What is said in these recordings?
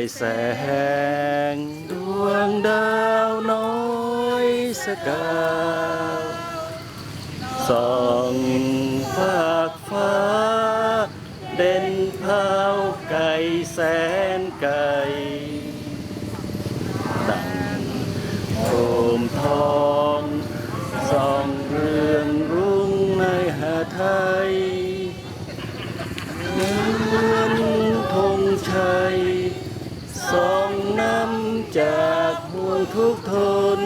ายแสง ดวงดาวน้อยสกาวส่องฟากฟ้า เด่นเผาไก่แสนไกลดังโคมทองส่องเรืองรุ่งในหาไทยเหมือนธงชัย ส่องน้ำจากห่วงทุกทน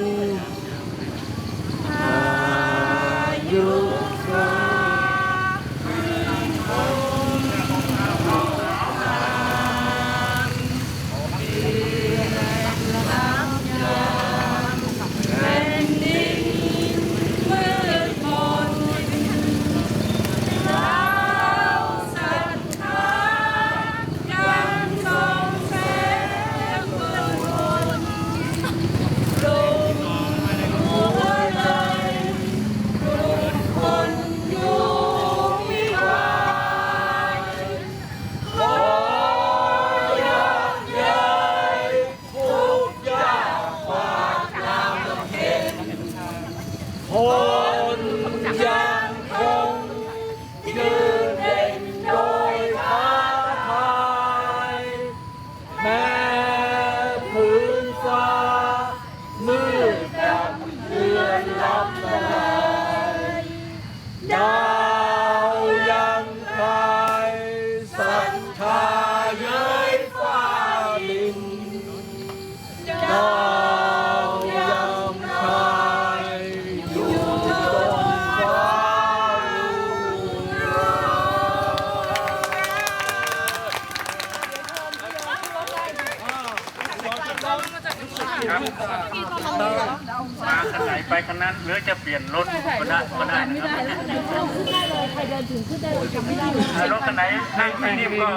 ค มาขนาดไหนไปขนาดนั้นหรือจะเปลี่ยนรถก็ได้ก็ได้นะครับนได้เลยใครเดินถึงขึ้นได้เลยจำไม่ได้ารถคันไหนนั่งไม่นิ่มก็